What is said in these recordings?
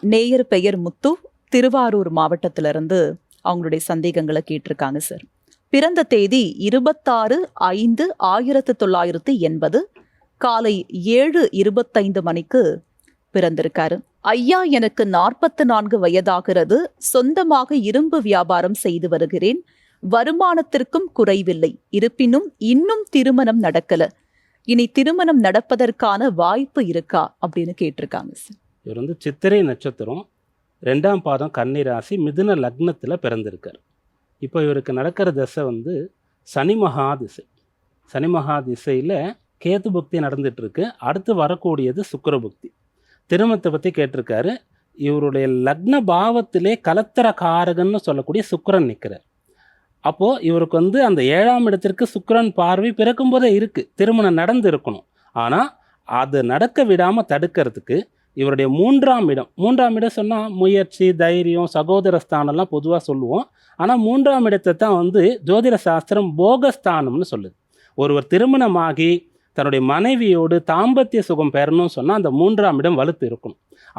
நேயர் பெயர் முத்து. திருவாரூர் மாவட்டத்திலிருந்து அவங்களுடைய சந்தேகங்களை கேட்டிருக்காங்க சார். பிறந்த தேதி இருபத்தாறு ஐந்து ஆயிரத்து தொள்ளாயிரத்து எண்பது. காலை ஏழு இருபத்தைந்து மணிக்கு பிறந்திருக்காரு. ஐயா எனக்கு நாற்பத்து நான்கு வயதாகிறது. சொந்தமாக இரும்பு வியாபாரம் செய்து வருகிறேன். வருமானத்திற்கும் குறைவில்லை. இருப்பினும் இன்னும் திருமணம் நடக்கல. இனி திருமணம் நடப்பதற்கான வாய்ப்பு இருக்கா? அப்படின்னு கேட்டிருக்காங்க சார். இவர் வந்து சித்திரை நட்சத்திரம் ரெண்டாம் பாதம் கன்னி ராசி மிதுன லக்னத்தில் பிறந்திருக்கார். இப்போ இவருக்கு நடக்கிற திசை வந்து சனி மகா திசை. சனி மகா திசையில் கேது புக்தி நடந்துகிட்ருக்கு அடுத்து வரக்கூடியது சுக்கர புக்தி. திருமணத்தை பற்றி கேட்டிருக்காரு. இவருடைய லக்ன பாவத்திலே கலத்தர காரகன்னு சொல்லக்கூடிய சுக்கரன் நிற்கிறார் அப்போது இவருக்கு வந்து அந்த ஏழாம் இடத்திற்கு சுக்கரன் பார்வை பிறக்கும்போதே இருக்குது திருமணம் நடந்து இருக்கணும் ஆனால் அது நடக்க விடாமல் தடுக்கிறதுக்கு இவருடைய மூன்றாம் இடம். மூன்றாம் இடம் சொன்னால் முயற்சி தைரியம் சகோதரஸ்தானம்லாம் பொதுவாக சொல்லுவோம். ஆனால் மூன்றாம் இடத்தை தான் வந்து ஜோதிட சாஸ்திரம் போகஸ்தானம்னு சொல்லுது. ஒருவர் திருமணமாகி தன்னுடைய மனைவியோடு தாம்பத்திய சுகம் பெறணும்னு சொன்னால் அந்த மூன்றாம் இடம் வலுத்து இருக்கும்.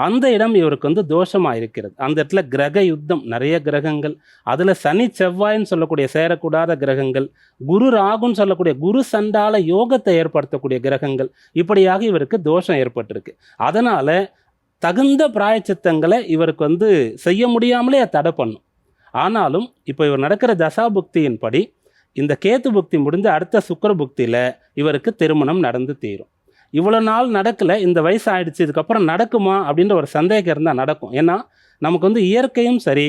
அந்த இடம் இவருக்கு வந்து தோஷமாக இருக்கிறது. அந்த இடத்துல கிரக யுத்தம் நிறைய கிரகங்கள் அதில் சனி செவ்வாய்ன்னு சொல்லக்கூடிய சேரக்கூடாத கிரகங்கள் குரு ராகுன்னு சொல்லக்கூடிய குரு சண்டால யோகத்தை ஏற்படுத்தக்கூடிய கிரகங்கள் இப்படியாக இவருக்கு தோஷம் ஏற்பட்டிருக்கு. அதனால் தகுந்த பிராயச்சித்தங்களை இவருக்கு வந்து செய்ய முடியாமலே தடை பண்ணும். ஆனாலும் இப்போ இவர் நடக்கிற தசாபுக்தியின்படி இந்த கேத்து புக்தி முடிஞ்சு அடுத்த சுக்கர புக்தியில் இவருக்கு திருமணம் நடந்து தீரும். இவ்வளோ நாள் நடக்கலை இந்த வயசு ஆயிடுச்சு இதுக்கப்புறம் நடக்குமா அப்படின்ற ஒரு சந்தேகம் இருந்தால் நடக்கும். ஏன்னா நமக்கு வந்து இயற்கையும் சரி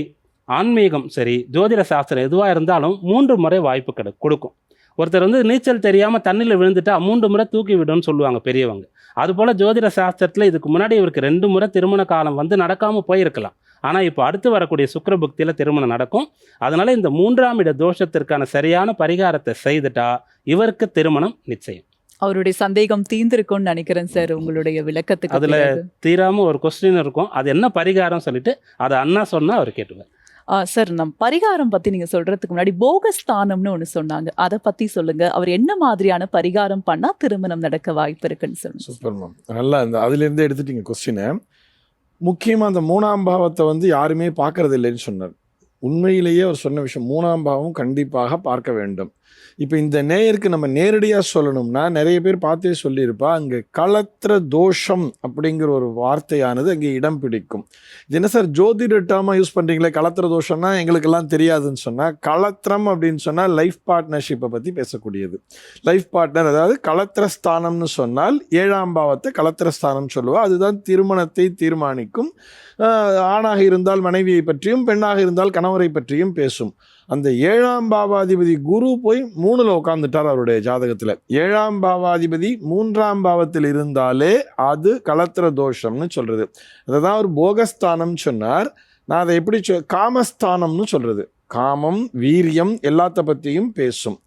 ஆன்மீகம் சரி ஜோதிட சாஸ்திரம் எதுவாக இருந்தாலும் மூன்று முறை வாய்ப்பு கிடை கொடுக்கும். ஒருத்தர் வந்து நீச்சல் தெரியாமல் தண்ணியில் விழுந்துட்டா மூன்று முறை தூக்கி விடுன்னு சொல்லுவாங்க பெரியவங்க. அதுபோல் ஜோதிட சாஸ்திரத்தில் இதுக்கு முன்னாடி இவருக்கு ரெண்டு முறை திருமண காலம் வந்து நடக்காமல் போயிருக்கலாம். ஆனால் இப்போ அடுத்து வரக்கூடிய சுக்கிர புக்தியில் திருமணம் நடக்கும். அதனால் இந்த மூன்றாம் இட தோஷத்திற்கான சரியான பரிகாரத்தை செய்துட்டா இவருக்கு திருமணம் நிச்சயம். அவருடைய சந்தேகம் தீர்ந்திருக்கும்னு நினைக்கிறேன் சார் உங்களுடைய விளக்கத்துக்கு அதுல பிறகு. தீராம ஒரு கொஸ்டின் இருக்கும். அது என்ன பரிகாரம் சொல்லிட்டு அதை அண்ணா சொன்னா அவர் கேட்டுவார் ஆ, சார் நம் பரிகாரம் பத்தி நீங்க சொல்றதுக்கு முன்னாடி போகஸ்தானம்னு ஒண்ணு சொன்னாங்க. அதை பத்தி சொல்லுங்க. அவர் என்ன மாதிரியான பரிகாரம் பண்ணா திருமணம் நடக்க வாய்ப்பு இருக்குன்னு சொல்லுங்க சூப்பர் மேம் நல்லா இந்த அதுலேருந்து எடுத்துட்டீங்க கொஸ்டினை முக்கியமாக அந்த மூணாம் பாவத்தை வந்து யாருமே பார்க்கறது இல்லைன்னு சொன்னார். உண்மையிலேயே அவர் சொன்ன விஷயம் மூணாம் பாவம் கண்டிப்பாக பார்க்க வேண்டும். இப்போ இந்த நேயருக்கு நம்ம நேரடியாக சொல்லணும்னா நிறைய பேர் பார்த்தே சொல்லியிருப்பா அங்கே களத்திர தோஷம் அப்படிங்கிற ஒரு வார்த்தையானது அங்கே இடம் பிடிக்கும். இது என்ன சார் ஜோதிட டேர்மாக யூஸ் பண்ணுறீங்களே களத்திர தோஷம்னா எங்களுக்கெல்லாம் தெரியாதுன்னு சொன்னால் களத்திரம் அப்படின்னு சொன்னால் லைஃப் பார்ட்னர்ஷிப்பை பற்றி பேசக்கூடியது. லைஃப் பார்ட்னர் அதாவது களத்திர ஸ்தானம்னு சொன்னால் ஏழாம் பாவத்தை களத்திர ஸ்தானம் சொல்லுவோம் அதுதான் திருமணத்தை தீர்மானிக்கும். ஆணாக இருந்தால் மனைவியை பற்றியும் பெண்ணாக இருந்தால் கணவரை பற்றியும் பேசும். அந்த ஏழாம் பாவாதிபதி குரு போய் மூணுல உட்காந்துட்டார் அவருடைய ஜாதகத்தில். ஏழாம் பாவாதிபதி மூன்றாம் பாவத்தில் இருந்தாலே அது கலத்திர தோஷம்னு சொல்றது. அதை தான் ஒரு போகஸ்தானம் சொன்னார். நான் அதை எப்படி சொ காமஸ்தானம்னு சொல்றது. காமம் வீரியம் எல்லாத்த பற்றியும் பேசும்.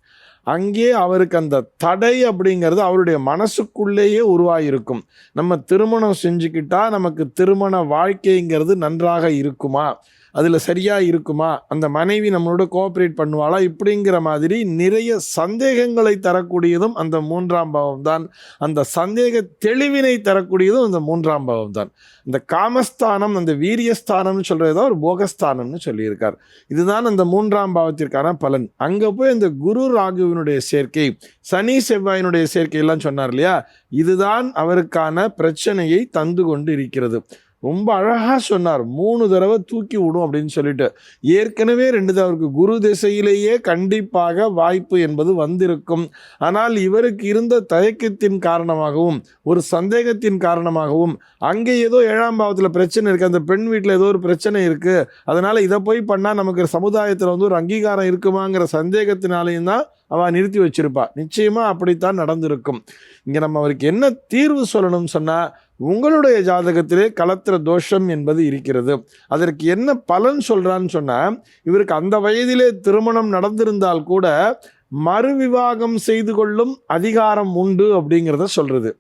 அங்கே அவருக்கு அந்த தடை அப்படிங்கிறது அவருடைய மனசுக்குள்ளேயே உருவாயிருக்கும். நம்ம திருமணம் செஞ்சுக்கிட்டா நமக்கு திருமண வாழ்க்கைங்கிறது நன்றாக இருக்குமா? அதில் சரியாக இருக்குமா? அந்த மனைவி நம்மளோட கோஆப்ரேட் பண்ணுவாளா? இப்படிங்கிற மாதிரி நிறைய சந்தேகங்களை தரக்கூடியதும் அந்த மூன்றாம் பாவம் தான் அந்த சந்தேக தெளிவினை தரக்கூடியதும் அந்த மூன்றாம் பாவம் தான் இந்த காமஸ்தானம் அந்த வீரியஸ்தானம்னு சொல்கிறது தான் ஒரு போகஸ்தானம்னு சொல்லியிருக்கார். இதுதான் அந்த மூன்றாம் பாவத்திற்கான பலன். அங்கே போய் இந்த குரு ராகுவினுடைய சேர்க்கை சனி செவ்வாயினுடைய சேர்க்கையெல்லாம் சொன்னார் இல்லையா? இதுதான் அவருக்கான பிரச்சனையை தந்து கொண்டு இருக்கிறது ரொம்ப அழகாக சொன்னார். மூணு தடவை தூக்கி விடும் அப்படின்னு சொல்லிட்டு. ஏற்கனவே ரெண்டு தடவை அவருக்கு குரு திசையிலேயே கண்டிப்பாக வாய்ப்பு என்பது வந்திருக்கும். ஆனால் இவருக்கு இருந்த தயக்கத்தின் காரணமாகவும் ஒரு சந்தேகத்தின் காரணமாகவும் அங்கே ஏதோ ஏழாம் பாவத்தில் பிரச்சனை இருக்குது அந்த பெண் வீட்டில் ஏதோ ஒரு பிரச்சனை இருக்குது அதனால் இதை போய் பண்ணால் நமக்கு சமுதாயத்தில் வந்து ஒரு அங்கீகாரம் இருக்குமாங்கிற சந்தேகத்தினாலேயும் தான் அவள் நிறுத்தி வச்சிருப்பா. நிச்சயமாக அப்படித்தான் நடந்திருக்கும். இங்கே நம்ம அவருக்கு என்ன தீர்வு சொல்லணும்னு சொன்னால் உங்களுடைய ஜாதகத்திலே கலத்திர தோஷம் என்பது இருக்கிறது. அதற்கு என்ன பலன் சொல்கிறான்னு சொன்னால் இவருக்கு அந்த வயதிலே திருமணம் நடந்திருந்தால் கூட மறுவிவாகம் செய்து கொள்ளும் அதிகாரம் உண்டு அப்படிங்கிறத சொல்கிறது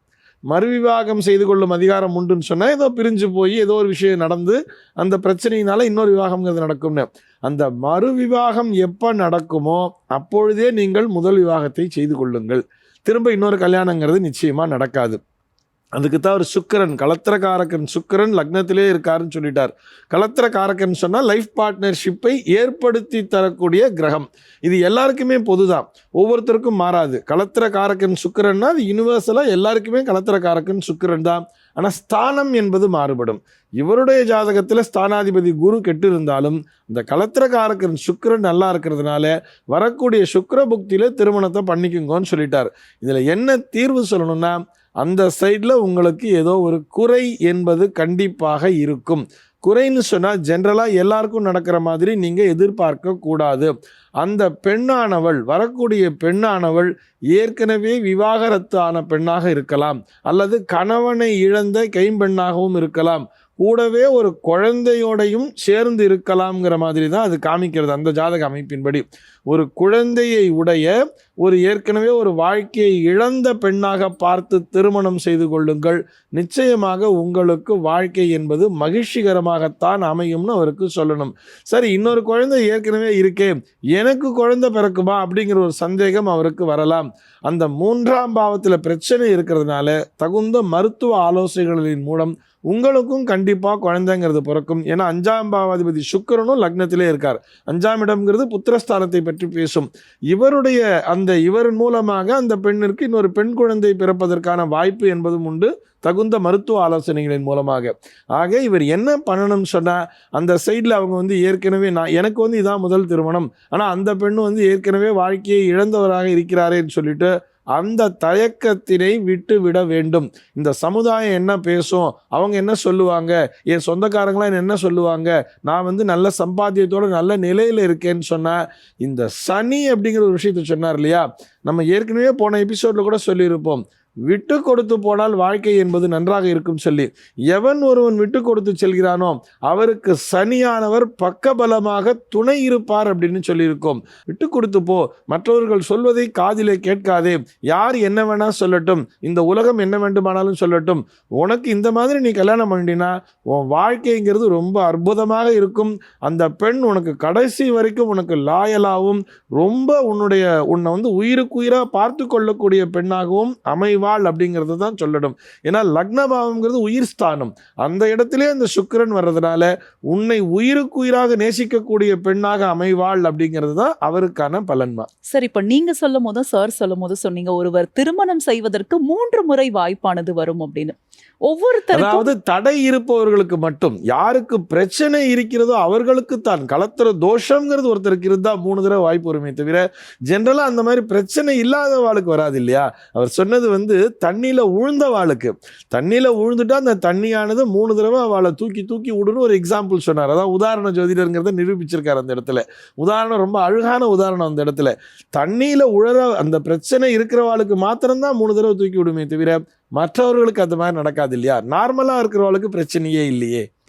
மறுவிவாகம் செய்து கொள்ளும் அதிகாரம் உண்டுன்னு சொன்னால் ஏதோ பிரிஞ்சு போய் ஏதோ ஒரு விஷயம் நடந்து அந்த பிரச்சனையினால இன்னொரு விவாகம்ங்கிறது நடக்கும்னு. அந்த மறுவிவாகம் எப்போ நடக்குமோ அப்பொழுதே நீங்கள் முதல் விவாகத்தை செய்து கொள்ளுங்கள். திரும்ப இன்னொரு கல்யாணங்கிறது நிச்சயமாக நடக்காது. அதுக்கு தான் அவர் சுக்கிரன் கலத்திரக்காரகன். சுக்கிரன் லக்னத்திலே இருக்காருன்னு சொல்லிட்டார். கலத்திரக்காரகன் சொன்னால் லைஃப் பார்ட்னர்ஷிப்பை ஏற்படுத்தி தரக்கூடிய கிரகம். இது எல்லாருக்குமே பொதுதான். ஒவ்வொருத்தருக்கும் மாறாது. கலத்திரக்காரகன் சுக்கிரன்னா அது யூனிவர்சலாக எல்லாருக்குமே கலத்திரக்காரகன் சுக்கிரன் தான். ஆனால் ஸ்தானம் என்பது மாறுபடும். இவருடைய ஜாதகத்தில் ஸ்தானாதிபதி குரு கெட்டு இருந்தாலும் இந்த கலத்திரக்காரக்கன் சுக்கிரன் நல்லா இருக்கிறதுனால வரக்கூடிய சுக்கர புக்தியில் திருமணத்தை பண்ணிக்குங்கன்னு சொல்லிட்டார். இதில் என்ன தீர்வு சொல்லணும்னா அந்த சைடில் உங்களுக்கு ஏதோ ஒரு குறை என்பது கண்டிப்பாக இருக்கும். குறைன்னு சொன்னால் ஜென்ரலாக எல்லாருக்கும் நடக்கிற மாதிரி நீங்கள் எதிர்பார்க்க கூடாது. அந்த பெண்ணானவள் வரக்கூடிய பெண்ணானவள் ஏற்கனவே விவாகரத்து ஆன பெண்ணாக இருக்கலாம். அல்லது கணவனை இழந்த கைம்பெண்ணாகவும் இருக்கலாம். கூடவே ஒரு குழந்தையோடையும் சேர்ந்து இருக்கலாம்ங்கிற மாதிரி தான் அது காமிக்கிறது அந்த ஜாதக அமைப்பின்படி. ஒரு குழந்தையை உடைய ஒரு ஏற்கனவே ஒரு வாழ்க்கையை இழந்த பெண்ணாக பார்த்து திருமணம் செய்து கொள்ளுங்கள். நிச்சயமாக உங்களுக்கு வாழ்க்கை என்பது மகிழ்ச்சிகரமாகத்தான் அமையும்னு அவருக்கு சொல்லணும். சரி இன்னொரு குழந்தை ஏற்கனவே இருக்கே எனக்கு குழந்தை பிறக்குமா அப்படிங்கிற ஒரு சந்தேகம் அவருக்கு வரலாம். அந்த மூன்றாம் பாவத்தில் பிரச்சனை இருக்கிறதுனால தகுந்த மருத்துவ ஆலோசனைகளின் மூலம் உங்களுக்கும் கண்டிப்பாக குழந்தைங்கிறது பிறக்கும். ஏன்னா அஞ்சாம் பாவாதிபதி சுக்கிரனும் லக்னத்திலே இருக்கார். அஞ்சாம் இடம்ங்கிறது புத்திரஸ்தானத்தை பற்றி பற்றி பேசும். இவருடைய அந்த இவரின் மூலமாக அந்த பெண்ணிற்கு இன்னொரு பெண் குழந்தை பிறப்பதற்கான வாய்ப்பு என்பதும் உண்டு. தகுந்த மருத்துவ ஆலோசனைகளின் மூலமாக. ஆக இவர் என்ன பண்ணணும்னு சொன்னால் அந்த சைடில் அவங்க வந்து ஏற்கனவே நான் எனக்கு வந்து இதான் முதல் திருமணம். ஆனால் அந்த பெண்ணு வந்து ஏற்கனவே வாழ்க்கையை இழந்தவராக இருக்கிறாரேன்னு சொல்லிட்டு அந்த தயக்கத்தினை விட்டு விட வேண்டும். இந்த சமுதாயம் என்ன பேசும்? அவங்க என்ன சொல்லுவாங்க? என் சொந்தக்காரங்களாம் என்ன சொல்லுவாங்க? நான் வந்து நல்ல சம்பாத்தியத்தோட நல்ல நிலையில் இருக்கேன்னு சொன்னால் இந்த சனி அப்படிங்கிற ஒரு விஷயத்த சொன்னார் இல்லையா? நம்ம ஏற்கனவே போன எபிசோடில் கூட சொல்லியிருப்போம். விட்டு கொடுத்து போனால் வாழ்க்கை என்பது நன்றாக இருக்கும் சொல்லி. எவன் ஒருவன் விட்டு கொடுத்து செல்கிறானோ அவருக்கு சனியானவர் பக்கபலமாக துணை இருப்பார் அப்படின்னு சொல்லியிருக்கோம். விட்டு கொடுத்து போ. மற்றவர்கள் சொல்வதை காதிலே கேட்காதே. யார் என்ன வேணா சொல்லட்டும். இந்த உலகம் என்ன வேண்டுமானாலும் சொல்லட்டும். உனக்கு இந்த மாதிரி நீ கல்யாணம் பண்ணினா உன் வாழ்க்கைங்கிறது ரொம்ப அற்புதமாக இருக்கும். அந்த பெண் உனக்கு கடைசி வரைக்கும் உனக்கு லாயலாகவும் ரொம்ப உன்னுடைய உன்னை வந்து உயிருக்குயிராக பார்த்து கொள்ளக்கூடிய பெண்ணாகவும் அமைவாள் அப்படிங்கிறது தான் சொல்லணும். ஏன்னா லக்னபாவம்ங்கிறது உயிர் ஸ்தானம். அந்த இடத்திலே அந்த சுக்கிரன் வர்றதுனால உன்னை உயிருக்குயிராக நேசிக்கக்கூடிய பெண்ணாக அமைவாள் அப்படிங்கிறது தான் அவருக்கான பலன்மா. சரி இப்ப நீங்க சொல்லும் போதும் சார் சொல்லும் போது சொன்னீங்க ஒருவர் திருமணம் செய்வதற்கு மூன்று முறை வாய்ப்பானது வரும் அப்படின்னு. ஒவ்வொருத்தருக்கும் அதாவது தடை இருப்பவர்களுக்கு மட்டும் யாருக்கு பிரச்சனை இருக்கிறதோ அவர்களுக்கு தான். கலத்திர தோஷங்கிறது ஒருத்தருக்கு இருந்தா மூணு தடவை வாய்ப்பு வருமே தவிர ஜென்ரலா அந்த மாதிரி பிரச்சனை இல்லாத வாளுக்கு வராது இல்லையா? அவர் சொன்னது வந்து தண்ணியில் உழுந்த வாளுக்கு தண்ணியில் உழுந்துட்டா அந்த தண்ணியானது மூணு தடவை அவளை தூக்கி தூக்கி விடுன்னு ஒரு எக்ஸாம்பிள் சொன்னார். அதான் உதாரண ஜோதிடருங்கிறத நிரூபிச்சிருக்காரு அந்த இடத்துல. உதாரணம் ரொம்ப அழகான உதாரணம் அந்த இடத்துல. தண்ணியில் உழற அந்த பிரச்சனை இருக்கிறவாளுக்கு மாத்திரம்தான் மூணு தடவை தூக்கி விடுமே தவிர மற்றவர்களுக்கு அந்த மாதிரி நடக்காது இல்லையா? நார்மலாக இருக்கிறவளுக்கு பிரச்சனையே இல்லையே.